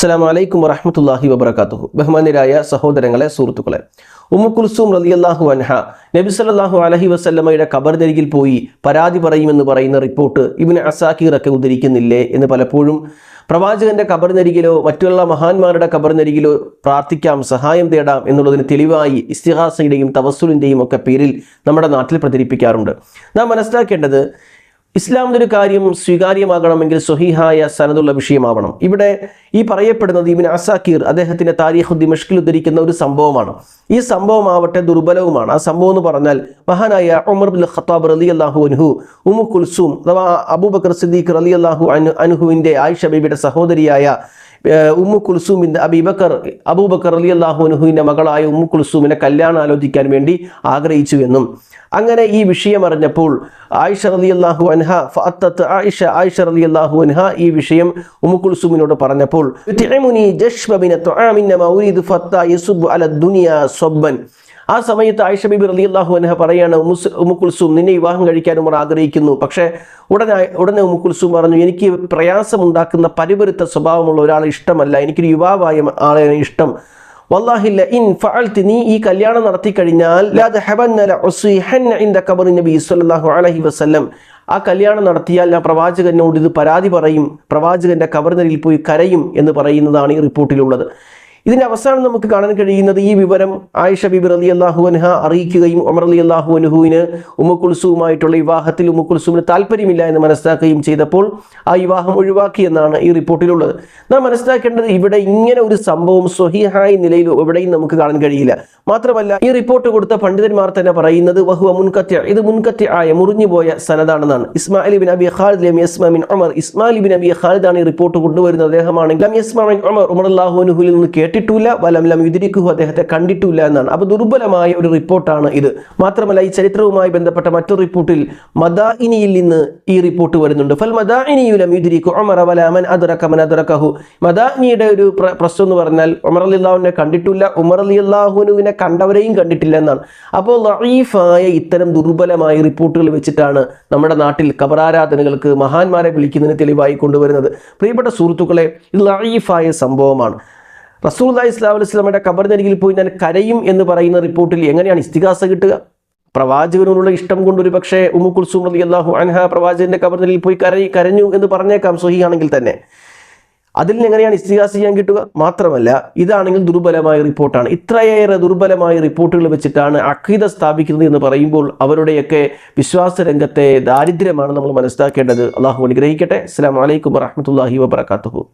അസ്സാം വലൈക്കും വറഹമത്തല്ലാഹി വബർക്കാത്തുഹു ബഹുമാന്യരായ സഹോദരങ്ങളെ സുഹൃത്തുക്കളെ ഉമ്മു കുൽസൂം റലിയല്ലാഹു അൻഹ നബി സല്ലല്ലാഹു അലഹി വസല്ലമയുടെ ഖബറിനരികിൽ പോയി പരാതി പറയുമെന്ന് പറയുന്ന റിപ്പോർട്ട് ഇബിന് ഒക്കെ ഉദ്ധരിക്കുന്നില്ലേ എന്ന് പലപ്പോഴും പ്രവാചകന്റെ ഖബറിനരികിലോ മറ്റുള്ള മഹാന്മാരുടെ ഖബറിനരികിലോ പ്രാർത്ഥിക്കാം സഹായം തേടാം എന്നുള്ളതിന് തെളിവായി ഇസ്തിഹാസയുടെയും തവസുലിന്റെയും ഒക്കെ പേരിൽ നമ്മുടെ നാട്ടിൽ പ്രചരിപ്പിക്കാറുണ്ട്. നാം മനസ്സിലാക്കേണ്ടത് ഇസ്ലാമിന്റെ ഒരു കാര്യം സ്വീകാര്യമാകണമെങ്കിൽ സ്വഹീഹായ സനതുള്ള വിഷയമാവണം. ഇവിടെ ഈ പറയപ്പെടുന്നത് ഇബിൻ അസാക്കീർ അദ്ദേഹത്തിന്റെ താരീഖ് ദിമഷ്കിൽ ഉദ്ധരിക്കുന്ന ഒരു സംഭവമാണ്. ഈ സംഭവം ആവട്ടെ ദുർബലവുമാണ്. ആ സംഭവം എന്ന് പറഞ്ഞാൽ മഹാനായ ഉമർ ബുൽ ഖത്താബ് റലി അള്ളാഹു അനുഹു ഉമു കുൽസൂം അഥവാ അബൂബക്കർ സിദ്ദീഖ് റലി അള്ളാഹു അനു അനുഹുവിന്റെ ആയിഷ ബീബിയുടെ സഹോദരിയായ ഉമ്മു കുൽസൂമിന്റെ അബീബക്കർ അബൂബക്കർ അലി അള്ളാഹുനുഹുവിന്റെ മകളായ ഉമ്മു കുൽസൂമിനെ കല്യാണം ആലോചിക്കാൻ വേണ്ടി ആഗ്രഹിച്ചു എന്നും. അങ്ങനെ ഈ വിഷയം അറിഞ്ഞപ്പോൾ ആയിഷ അലി അള്ളാഹു അൻഹ ഫത്തത്ത് ആയിഷ ആയിഷ അലി അള്ളാഹു അൻഹ ഈ വിഷയം ഉമ്മു കുൽസൂമിനോട് പറഞ്ഞപ്പോൾ "യുത്ഇമുനി ജശ്ബ മിന തുആമിൻ നമാ ഉരീദു ഫത്താ യസുബ്ബു അല ദുനിയ സ്വബ്ബൻ ആ സമയത്ത് ആയിഷ ബിബി റലി അള്ളാഹു അനഹ പറയാണ് ഉമ്മു നിന്നെ വിവാഹം കഴിക്കാൻ ഉമർ ആഗ്രഹിക്കുന്നു. പക്ഷേ ഉടനെ ഉടനെ ഉമുക്കുൽസും കുൽസൂം പറഞ്ഞു എനിക്ക് പ്രയാസമുണ്ടാക്കുന്ന പരിപരുത്ത സ്വഭാവമുള്ള ഒരാളെ ഇഷ്ടമല്ല. എനിക്കൊരു യുവാവായ ആളെ ഇഷ്ടം. വല്ലാഹില്ല ഇൻ ഫഅൽതി നീ ഈ കല്യാണം നടത്തി കഴിഞ്ഞാൽ നബി സ്വല്ലല്ലാഹു അലൈഹി വസല്ലം. ആ കല്യാണം നടത്തിയാൽ ഞാൻ പ്രവാചകനോട് ഇത് പരാതി പറയും. പ്രവാചകന്റെ കബറിനരിൽ പോയി കരയും എന്ന് പറയുന്നതാണ് ഈ റിപ്പോർട്ടിലുള്ളത്. ഇതിന്റെ അവസാനം നമുക്ക് കാണാൻ കഴിയുന്നത് ഈ വിവരം ആയിഷ ബിബി അലി അള്ളാഹു അൻഹ അറിയിക്കുകയും ഉമർ അലി അള്ളാഹു അനുഹുവിന് ഉമ്മുക്കുൽസുവുമായിട്ടുള്ള വിവാഹത്തിൽ ഉമ്മുക്കുൽസുവിന് താല്പര്യമില്ല എന്ന് മനസ്സിലാക്കുകയും ചെയ്തപ്പോൾ ആ വിവാഹം ഒഴിവാക്കി എന്നാണ് ഈ റിപ്പോർട്ടിലുള്ളത്. നാം മനസ്സിലാക്കേണ്ടത് ഇവിടെ ഇങ്ങനെ ഒരു സംഭവം സ്വഹിഹായ നിലയിൽ എവിടെയും നമുക്ക് കാണാൻ കഴിയില്ല. മാത്രമല്ല ഈ റിപ്പോർട്ട് കൊടുത്ത പണ്ഡിതന്മാർ തന്നെ പറയുന്നത് വഹുവ മുൻകത്യ ഇത് മുൻകത്യ ആയ മുറിഞ്ഞുപോയ സനദാണെന്നാണ്. ഇസ്മായിൽ ബിൻ അബി ഖാലിദ് ലം യസ്മ ഉമർ. ഇസ്മായിൽ ബിൻ അബി ഖാലിദ് ആണ് ഈ റിപ്പോർട്ട് കൊണ്ടുവരുന്നത്. അദ്ദേഹമാണെങ്കിൽ ഉമർ ഉമർ അള്ളാഹു അൻഹുവിൽ നിന്ന് കേട്ടിട്ടില്ല വലം ലം യുദ്രിക്കുഹു അദ്ദേഹത്തെ കണ്ടിട്ടില്ല എന്നാണ്. അപ്പോൾ ദുർബലമായ ഒരു റിപ്പോർട്ടാണ് ഇത്. മാത്രമല്ല ഈ ചരിത്രവുമായി ബന്ധപ്പെട്ട മറ്റൊരു റിപ്പോർട്ടിൽ മദാഇനിയിൽ നിന്ന് ഈ റിപ്പോർട്ട് വരുന്നുണ്ട്. ഫൽ മദാഇനിയുലം ഒമർ ഉമർ അതുറക്കമൻ അദ്റകഹു. മദാഇനിയുടെ ഒരു പ്രശ്നം എന്ന് പറഞ്ഞാൽ ഉമർ അലി അള്ളാഹുവിനെ കണ്ടിട്ടില്ല ഉമർ അലി അള്ളാഹുനുവിനെ കണ്ടവരെയും കണ്ടിട്ടില്ല എന്നാണ്. അപ്പോൾ ലൈഫായ ഇത്തരം ദുർബലമായ റിപ്പോർട്ടുകൾ വെച്ചിട്ടാണ് നമ്മുടെ നാട്ടിൽ കബറാരാധനകൾക്ക് മഹാന്മാരെ വിളിക്കുന്നതിന് തെളിവായി കൊണ്ടുവരുന്നത്. പ്രിയപ്പെട്ട സുഹൃത്തുക്കളെ ഇത് ലഈഫായ സംഭവമാണ്. റസൂൽ ഇസ്ലാം അലൈഹി സ്വലമയുടെ കബറിനരികിൽ പോയി ഞാൻ കരയും എന്ന് പറയുന്ന റിപ്പോർട്ടിൽ എങ്ങനെയാണ് ഇസ്തികാസ കിട്ടുക? പ്രവാചകനോടുള്ള ഇഷ്ടം കൊണ്ട് ഒരു പക്ഷേ ഉമ്മു കുൽസൂം റളി അള്ളാഹു അൻഹ പ്രവാചകന്റെ കബറിനരികിൽ പോയി കരയി കരഞ്ഞു എന്ന് പറഞ്ഞേക്കാം സുഹിയാണെങ്കിൽ തന്നെ. അതിൽ നിന്ന് എങ്ങനെയാണ് ഇസ്തിഹാസ ചെയ്യാൻ കിട്ടുക? മാത്രമല്ല ഇതാണെങ്കിൽ ദുർബലമായ റിപ്പോർട്ടാണ്. ഇത്രയേറെ ദുർബലമായ റിപ്പോർട്ടുകൾ വെച്ചിട്ടാണ് അഖീദ സ്ഥാപിക്കുന്നത് എന്ന് പറയുമ്പോൾ അവരുടെയൊക്കെ വിശ്വാസ രംഗത്തെ ദാരിദ്ര്യമാണ് നമ്മൾ മനസ്സിലാക്കേണ്ടത്. അള്ളാഹു അനുഗ്രഹിക്കട്ടെ. അസ്സാം വലൈക്കും വറഹമത്തല്ലാഹി വബർക്കാത്തു